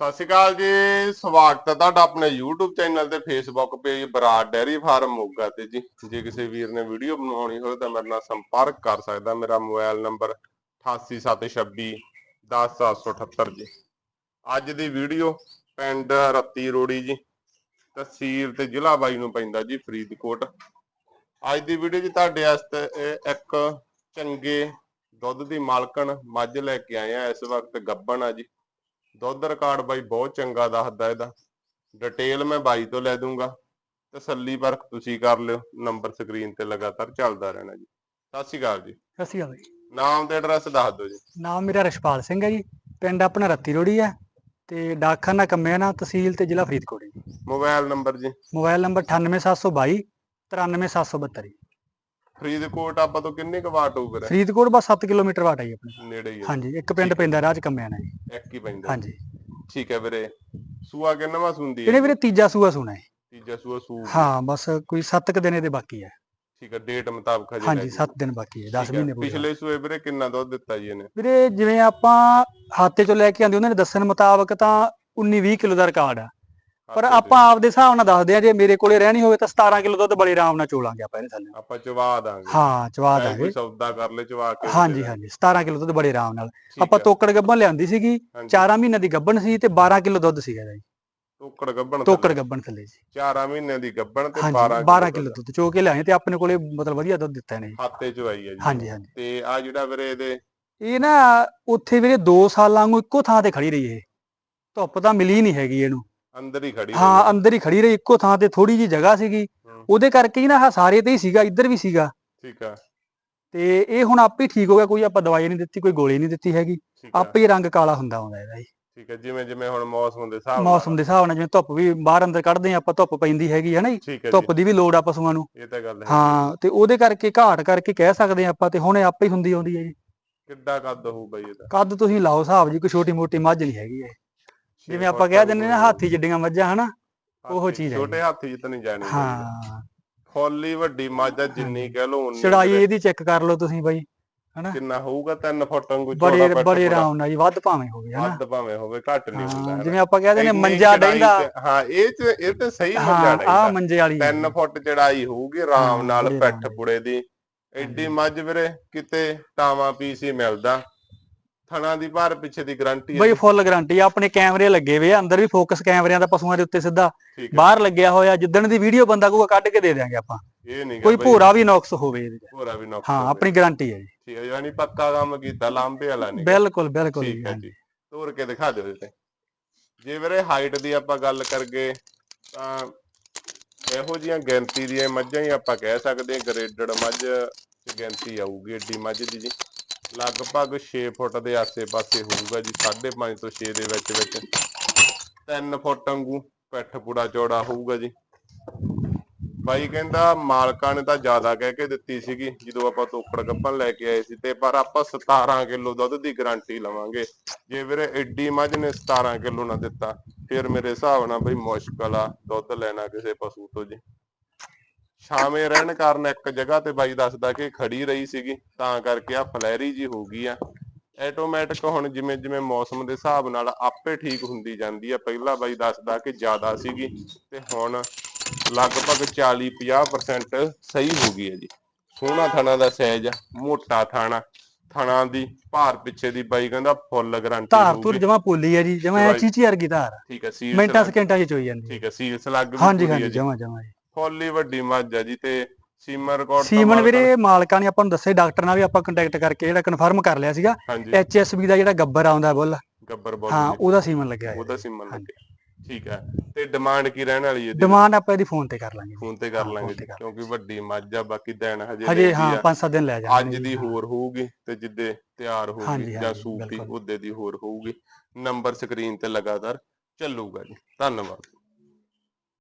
ਸਤਿ ਸ਼੍ਰੀ ਅਕਾਲ ਜੀ, ਸਵਾਗਤ ਹੈ ਤੁਹਾਡਾ ਆਪਣੇ YouTube ਚੈਨਲ ਤੇ Facebook page Brar dairy farm Moga ਤੇ ਜੀ। ਜੇ ਕਿਸੇ ਵੀਰ ਨੇ ਵੀਡੀਓ ਬਣਾਉਣੀ ਹੋਵੇ ਤਾਂ ਮੇਰੇ ਨਾਲ ਸੰਪਰਕ ਕਰ ਸਕਦਾ। ਮੇਰਾ ਮੋਬਾਈਲ ਨੰਬਰ 88726 10778 ਜੀ। ਅੱਜ ਦੀ ਵੀਡੀਓ ਪਿੰਡ ਰੱਤੀ ਰੋੜੀ ਜੀ, ਤਹਿਸੀਲ ਤੇ ਜ਼ਿਲ੍ਹਾ ਬਾਈ ਨੂੰ ਪੈਂਦਾ ਜੀ, ਫਰੀਦਕੋਟ। ਅੱਜ ਦੀ ਵੀਡੀਓ ਜੀ ਤੁਹਾਡੇ ਵਾਸਤੇ ਇੱਕ ਚੰਗੇ ਦੁੱਧ ਦੀ ਮਾਲਕਣ ਮੱਝ ਲੈ ਕੇ ਆਏ ਆ। ਇਸ ਵਕਤ ਗੱਬਣ ਆ ਜੀ। ਦੁੱਧ ਰਿਕਾਰਡ ਬਾਈ ਬਹੁਤ ਚੰਗਾ ਦੱਸਦਾ ਇਹਦਾ। ਡਿਟੇਲ ਮੈਂ ਬਾਈ ਤੋਂ ਲੈ ਦੂੰਗਾ। ਤਸੱਲੀ ਪਰਖ ਤੁਸੀਂ ਕਰ ਲਿਓ। ਨੰਬਰ ਸਕਰੀਨ ਤੇ ਲਗਾਤਾਰ ਚੱਲਦਾ ਰਹਿਣਾ ਜੀ। ਸਤਿ ਸ਼੍ਰੀ ਅਕਾਲ ਜੀ। ਸਤਿ ਸ਼੍ਰੀ ਅਕਾਲ ਜੀ। ਨਾਮ ਤੇ ਐਡਰੈਸ ਦੱਸ ਦਿਓ ਜੀ। ਨਾਮ ਮੇਰਾ ਰਸ਼ਪਾਲ ਸਿੰਘ ਹੈ ਜੀ। ਪਿੰਡ ਆਪਣਾ ਰੱਤੀ ਰੋੜੀ ਹੈ। ਤੇ ਡਾਕਖਾਨਾ ਕੰਮਿਆਣਾ ਤਹਿਸੀਲ ਤੇ ਜ਼ਿਲ੍ਹਾ ਫਰੀਦਕੋਟ ਜੀ। ਮੋਬਾਈਲ ਨੰਬਰ ਜੀ। ਮੋਬਾਈਲ ਨੰਬਰ 98722 93772 ਜੀ। ਫਰੀਦਕੋਟ ਆਪਾਂ ਤੋਂ ਕਿੰਨੇ ਕੁ ਵਾਟ ਹੋਊ ਵੀਰੇ ਫਰੀਦਕੋਟ ਬਸ 7 ਕਿਲੋਮੀਟਰ ਵਾਟ ਹੈ ਜੀ ਆਪਣੇ। ਨੇੜੇ ਹੀ ਹੈ ਹਾਂਜੀ ਇੱਕ ਪਿੰਡ ਪੈਂਦਾ ਰਾਜ ਕੰਮਿਆਣਾ ਜੀ ਇੱਕ ਹੀ ਪੈਂਦਾ। ਹਾਂਜੀ। ਠੀਕ ਹੈ ਵੀਰੇ। ਸੂਆ ਕਿੰਨਵਾ ਸੁੰਦੀ ਇਹਨੇ ਹੈ ਵੀਰੇ ਤੀਜਾ ਸੂਆ ਸੁਣਾ ਹੈ ਤੀਜਾ ਸੂਆ ਸੂ ਹਾਂ ਬਸ ਕੋਈ 7 ਕ ਦਿਨ ਇਹਦੇ ਬਾਕੀ ਹੈ ਠੀਕ ਹੈ ਡੇਟ ਮੁਤਾਬਕ ਹਜੇ ਹਾਂਜੀ ਹੈਗੀ। 7 ਦਿਨ ਬਾਕੀ ਹੈ 10 ਠੀਕ ਹੈ। ਮਹੀਨੇ ਪੂਰੇ ਪਿਛਲੇ ਸੂਏ ਵੀਰੇ ਕਿੰਨਾ ਦੁੱਧ ਦਿੱਤਾ ਜੀ ਇਹਨੇ? ਵੀਰੇ ਜਿਵੇਂ ਆਪਾਂ ਹਾਤੇ ਚੋਂ ਲੈ ਕੇ ਆਂਦੇ ਉਹਨਾਂ ਨੇ ਦੱਸਣ ਮੁਤਾਬਕ ਤਾਂ 19 20 ਕਿਲੋ ਦਾ ਰਿਕਾਰਡ ਆ। ਪਰ। ਆਪਾਂ ਆਪਦੇ ਹਿਸਾਬ ਨਾਲ ਦੱਸਦੇ ਆ ਜੇ ਮੇਰੇ ਕੋਲੇ ਰਹਿਣੀ ਹੋਵੇ ਤਾਂ 17 ਕਿਲੋ ਦੁੱਧ ਬੜੇ ਆਰਾਮ ਨਾਲ ਚੋਲਾਂਗੇ ਆਪਾਂ ਇਹਦੇ ਥੱਲੇ। ਆਪਾਂ ਚਵਾ ਦਾਂਗੇ। ਹਾਂ ਚਵਾ ਦਾਂਗੇ। ਕੋਈ ਸੌਦਾ ਕਰ ਲੈ ਚਵਾ ਕੇ ਹਾਂਜੀ ਹਾਂਜੀ 17 ਕਿਲੋ ਦੁੱਧ ਬੜੇ ਆਰਾਮ ਨਾਲ। ਆਪਾਂ। ਤੋਕੜ ਗੱਬਣ ਲਿਆਂਦੀ ਸੀਗੀ ਹਾਂਜੀ। 4 ਮਹੀਨੇ ਦੀ ਗੱਬਣ ਸੀ ਤੇ 12 ਕਿਲੋ ਦੁੱਧ ਸੀਗਾ ਜੀ। ਤੋਕੜ ਗੱਬਣ ਤੋਕੜ ਗੱਬਣ ਥੱਲੇ ਜੀ। ਚਾਰਾਂ ਮਹੀਨਿਆਂ ਦੀ ਗੱਬਣ ਤੇ ਹਾਂਜੀ 12 12 ਕਿਲੋ ਦੁੱਧ। ਚੋ ਕੇ ਲਿਆਏ ਤੇ ਆਪਣੇ ਕੋਲੇ ਮਤਲਬ ਵਧੀਆ ਦੁੱਧ ਦਿੱਤਾ ਇਹਨੇ ਜੀ। ਖਾਤੇ ਚ ਆਈ ਹੈ ਜੀ। ਹਾਂਜੀ ਹਾਂਜੀ। ਤੇ ਆ ਜਿਹੜਾ ਵੀਰੇ ਇਹਦੇ ਇਹ ਨਾ ਉੱਥੇ ਵੀਰੇ 2 ਸਾਲਾਂ ਨੂੰ ਇੱਕੋ ਥਾਂ ਤੇ ਖੜੀ ਰਹੀ ਇਹ। ਧੁੱਪ ਤਾਂ ਮਿਲੀ ਨਹੀਂ ਹੈਗੀ ਇਹਨੂੰ। ਅੰਦਰ ਹੀ ਖੜੀ ਹਾਂ ਅੰਦਰ ਹੀ ਖੜੀ ਰਹੀ ਇੱਕੋ ਥਾਂ ਤੇ ਥੋੜੀ ਜੀ ਜਗ੍ਹਾ ਸੀਗੀ। ਹੂੰ। ਉਹਦੇ ਕਰਕੇ ਹੀ ਨਾ ਸਾਰੇ ਤੇ ਹੀ ਸੀਗਾ ਇੱਧਰ ਵੀ ਸੀਗਾ। ਠੀਕ ਆ। ਤੇ ਇਹ ਹੁਣ ਆਪੇ ਹੀ ਠੀਕ ਹੋ ਗਿਆ ਕੋਈ ਆਪਾਂ ਦਵਾਈ ਨਹੀਂ ਦਿੱਤੀ ਕੋਈ ਗੋਲੀ ਨਹੀਂ ਦਿੱਤੀ ਹੈਗੀ। ਆਪੇ ਹੀ ਰੰਗ ਕਾਲਾ ਹੁੰਦਾ ਆਉਂਦਾ ਇਹਦਾ ਜੀ। ਠੀਕ ਆ ਜਿਵੇਂ ਜਿਵੇਂ ਹੁਣ ਮੌਸਮ ਦੇ ਹਿਸਾਬ ਨਾਲ। ਮੌਸਮ ਦੇ ਹਿਸਾਬ ਨਾਲ ਜਿਵੇਂ ਧੁੱਪ ਵੀ ਬਾਹਰ ਅੰਦਰ ਕੱਢਦੇ ਆ ਆਪਾਂ ਧੁੱਪ ਪੈਂਦੀ ਹੈਗੀ ਹੈ ਨਾ ਹੈ ਧੁੱਪ ਦੀ ਵੀ ਲੋੜ ਆ ਪਸ਼ੂਆਂ ਨੂੰ। ਇਹ ਤਾਂ ਗੱਲ ਹੈ ਹਾਂ ਤੇ ਉਹਦੇ ਕਰਕੇ ਘਾਟ ਕਰਕੇ ਕਹਿ ਸਕਦੇ ਆ ਆਪਾਂ ਤੇ ਹੁਣ ਆਪੇ ਹੀ ਹੁੰਦੀ ਆਉਂਦੀ ਹੈ ਜੀ। ਕਿੱਡਾ ਕੱਦ ਹੋਊ ਬਈ ਇਹਦਾ? ਕੱਦ ਤੁਸੀਂ ਲਾਓ ਹਿਸਾਬ ਜੀ ਕੋਈ ਛੋਟੀ ਮੋਟੀ ਮੱਝ ਨਹੀਂ ਹੈਗੀ ਇਹ। ਜਿਵੇਂ ਆਪਾਂ ਕਹਿ ਦਿੰਦੇ ਨਾ। ਹਾਥੀ ਜਿੱਡੀਆਂ ਮੱਝਾਂ ਹਨਾ ਉਹ ਚੀਜ਼ ਹੈ। ਛੋਟੇ ਹਾਥੀ ਜਿੱਤ ਨਹੀਂ ਜਾਣੀ ਹਾਂ। ਫੁੱਲੀ ਵੱਡੀ ਮੱਝ ਆ ਜਿੰਨੀ ਕਹਿ ਲਓ ਉਨੀ ਚੜਾਈ। ਇਹਦੀ ਚੈੱਕ ਕਰ ਲਓ ਤੁਸੀਂ ਬਾਈ ਹਨਾ। ਕਿੰਨਾ ਹੋਊਗਾ? 3 ਫੁੱਟ ਵਾਂਗੂ ਬੜੇ ਬੜੇ। ਆਰਾਮ ਨਾਲ ਜੀ ਵੱਧ ਭਾਵੇਂ ਹੋਵੇ ਹਨਾ। ਵੱਧ ਭਾਵੇਂ ਹੋਵੇ ਘੱਟ ਨਹੀਂ ਹੁੰਦਾ ਹਾਂ। ਜਿਵੇਂ ਆਪਾਂ ਕਹਿ ਦਿੰਦੇ ਇੰਨੀ ਮੰਜਾ ਡੈਂਦਾ ਹਾਂ ਇਹ ਚ ਇਹ ਤੇ ਸਹੀ ਮੰਜਾ ਹਾਂ ਆ ਡੈਂਦਾ ਮੰਜੇ ਵਾਲੀ ਹੈ। 3 ਫੁੱਟ ਚੜਾਈ ਹੋਊਗੀ ਆਰਾਮ ਹਾਂ, ਨਾਲ ਪਿੱਠ। ਪੁੜੇ ਦੀ। ਐਡੀ ਮੱਝ ਵੀਰੇ ਕਿਤੇ ਟਾਵਾਂ ਪੀਸ ਹੀ ਮਿਲਦਾ। ਥਣਾ ਦੀ ਭਾਰ ਪਿੱਛੇ ਦੀ ਗਾਰੰਟੀ ਬਈ ਫੁੱਲ ਗਾਰੰਟੀ ਆ ਆਪਣੇ ਕੈਮਰੇ ਲੱਗੇ ਹੋਏ ਆ ਅੰਦਰ ਵੀ ਫੋਕਸ ਕੈਮਰਿਆਂ ਦਾ ਪਸ਼ੂਆਂ ਦੇ ਉੱਤੇ ਸਿੱਧਾ ਬਾਹਰ ਲੱਗਿਆ ਹੋਇਆ ਜਿੱਦਣ ਦੀ ਵੀਡੀਓ ਬੰਦਾ ਕਹੂਗਾ ਕੱਢ ਕੇ ਦੇ ਦਿਆਂਗੇ ਆਪਾਂ। ਇਹ ਨਹੀਂ ਕੋਈ ਭੋਰਾ ਵੀ ਨੁਕਸ ਹੋਵੇ ਇਹਦੇ। ਭੋਰਾ ਵੀ ਨੌਕਰ ਹਾਂ ਆਪਣੀ ਗਾਰੰਟੀ ਹੈ ਜੀ। ਠੀਕ ਹੈ ਯਾਨੀ ਪੱਕਾ ਕੰਮ ਕੀਤਾ ਲਾਂਬੇ ਵਾਲਾ ਨਹੀਂ। ਬਿਲਕੁਲ ਬਿਲਕੁਲ ਠੀਕ ਜੀ ਹੈ। ਜੀ। ਤੋਰ ਕੇ ਦਿਖਾ ਦਿਓ ਤੇ। ਜੇ ਵੀਰੇ ਹਾਈਟ ਦੀ ਆਪਾਂ ਗੱਲ ਕਰਗੇ ਤਾਂ ਇਹੋ ਜੀਆਂ ਗਿਣਤੀ ਦੀਆਂ ਮੱਝਾਂ ਹੀ ਆਪਾਂ ਕਹਿ ਸਕਦੇ ਹਾਂ ਗ੍ਰੇਡਡ ਮੱਝ ਗਿਣਤੀ ਆਊਗੀ ਏਡੀ ਮੱਝ ਦੀ ਜੀ। ਲਗਭਗ 6 ਫੁੱਟ ਦੇ ਆਸੇ-ਪਾਸੇ ਹੋਊਗਾ ਜੀ 5.5 ਤੋਂ 6 ਦੇ ਵਿੱਚ ਵਿੱਚ। 3 ਫੁੱਟ ਵਾਂਗੂ ਪਿੱਠ ਪੂੜਾ ਚੌੜਾ ਹੋਊਗਾ ਜੀ। ਬਾਈ ਕਹਿੰਦਾ ਮਾਲਕਾਂ ਨੇ ਤਾਂ ਜ਼ਿਆਦਾ ਕਹਿ ਕੇ ਦਿੱਤੀ ਸੀਗੀ, ਜਦੋਂ ਆਪਾਂ ਤੋਕੜ ਗੱਪਣ ਲੈ ਕੇ ਆਏ ਸੀ ਤੇ, ਪਰ ਆਪਾਂ 17 ਕਿਲੋ ਦੁੱਧ ਦੀ ਗਾਰੰਟੀ ਲਵਾਂਗੇ। ਜੇ ਵੀਰੇ ਐਡੀ ਮੱਝ ਨੇ 17 ਕਿਲੋ ਨਾ ਦਿੱਤਾ, ਫਿਰ ਮੇਰੇ ਹਿਸਾਬ ਨਾਲ ਬਈ ਮੁਸ਼ਕਲ ਆ ਦੁੱਧ ਲੈਣਾ ਕਿਸੇ ਪਸ਼ੂ ਤੋਂ ਜੀ। ਛਾਵੇਂ ਰਹਿਣ ਕਾਰਨ ਇੱਕ ਜਗ੍ਹਾ ਤੇ ਬਾਈ ਦੱਸਦਾ ਕਿ ਖੜੀ ਰਹੀ ਸੀਗੀ ਤਾਂ ਕਰਕੇ ਆ ਫਲੈਰੀ ਜੀ ਹੋ ਗਈ ਆ। ਆਟੋਮੈਟਿਕ ਹੁਣ ਜਿਵੇਂ ਜਿਵੇਂ ਮੌਸਮ ਦੇ ਹਿਸਾਬ ਨਾਲ ਆਪੇ ਠੀਕ ਹੁੰਦੀ ਜਾਂਦੀ ਆ। ਪਹਿਲਾਂ ਬਾਈ ਦੱਸਦਾ ਕਿ ਜ਼ਿਆਦਾ ਸੀਗੀ ਤੇ ਹੁਣ ਲਗਭਗ 40-50% ਸਹੀ ਹੋ ਗਈ ਹੈ ਜੀ। ਸੋਹਣਾ ਥਣਾ ਦਾ ਸਾਈਜ਼ ਮੋਟਾ ਥਾਣਾ। ਥਣਾ ਦੀ ਭਾਰ ਪਿੱਛੇ ਦੀ ਬਾਈ ਕਹਿੰਦਾ ਫੁੱਲ ਗਾਰੰਟੀ ਧਾਰ ਹੋਊਗੀ। ਜਮਾ ਪੋਲੀ ਹੈ ਜੀ ਜਮਾ ਚੀਚੀ ਵਰਗੀ ਧਾਰ। ਆ। ਠੀਕ ਹੈ ਸੀਲ ਮਿੰਟਾਂ ਸਕਿੰਟਾਂ 'ਚ ਚੋਈ ਜਾਂਦੀ ਠੀਕ ਹੈ ਸੀਲ ਸਲੱਗ ਵੀ ਹਾਂਜੀ ਹਾਂਜੀ ਜਮਾ ਜਮਾ ਜੀ। ਫੁੱਲੀ ਵੱਡੀ ਮੱਝ ਹੈ ਜੀ ਤੇ ਸੀਮਨ ਰਿਕਾਰਡ ਸੀਮਨ ਵੀਰੇ ਮਾਲਕਾਂ ਨੇ ਆਪਾਂ ਨੂੰ ਦੱਸਿਆ ਡਾਕਟਰ ਨਾਲ ਵੀ ਆਪਾਂ ਕੰਟੈਕਟ ਕਰਕੇ ਜਿਹੜਾ ਕਨਫਰਮ ਕਰ ਲਿਆ ਸੀਗਾ। ਐਚਐਸਬੀ ਦਾ ਜਿਹੜਾ ਗੱਬਰ ਆਉਂਦਾ ਬੁੱਲ। ਗੱਬਰ ਬੋਲ ਹਾਂ ਉਹਦਾ ਸੀਮਨ ਲੱਗਿਆ ਉਹਦਾ ਸੀਮਨ ਲੱਗਿਆ। ਠੀਕ ਹੈ। ਤੇ ਡਿਮਾਂਡ ਕੀ ਰਹਿਣ ਵਾਲੀ ਹੈ ਡਿਮਾਂਡ ਆਪਾਂ ਇਹਦੀ ਫੋਨ ਤੇ ਕਰ ਲਾਂਗੇ ਫੋਨ ਤੇ ਕਰ ਲਾਂਗੇ ਕਿਉਂਕਿ ਵੱਡੀ ਮੱਝ ਆ ਬਾਕੀ ਦਿਨ ਹਜੇ ਹਜੇ ਹਾਂ ਆ। 5-7 ਦਿਨ ਲੈ ਜਾਣਗੇ ਅੱਜ ਦੀ ਹੋਰ ਹੋਊਗੀ ਤੇ ਜਿੱਦੇ ਤਿਆਰ ਹੋਊਗੀ ਜਾਂ ਸੂਪੀ। ਉਹਦੇ ਦੀ ਹੋਰ ਹੋਊਗੀ। ਨੰਬਰ ਸਕਰੀਨ ਤੇ ਲਗਾਤਾਰ ਚੱਲੂਗਾ ਜੀ। ਧੰਨਵਾਦ।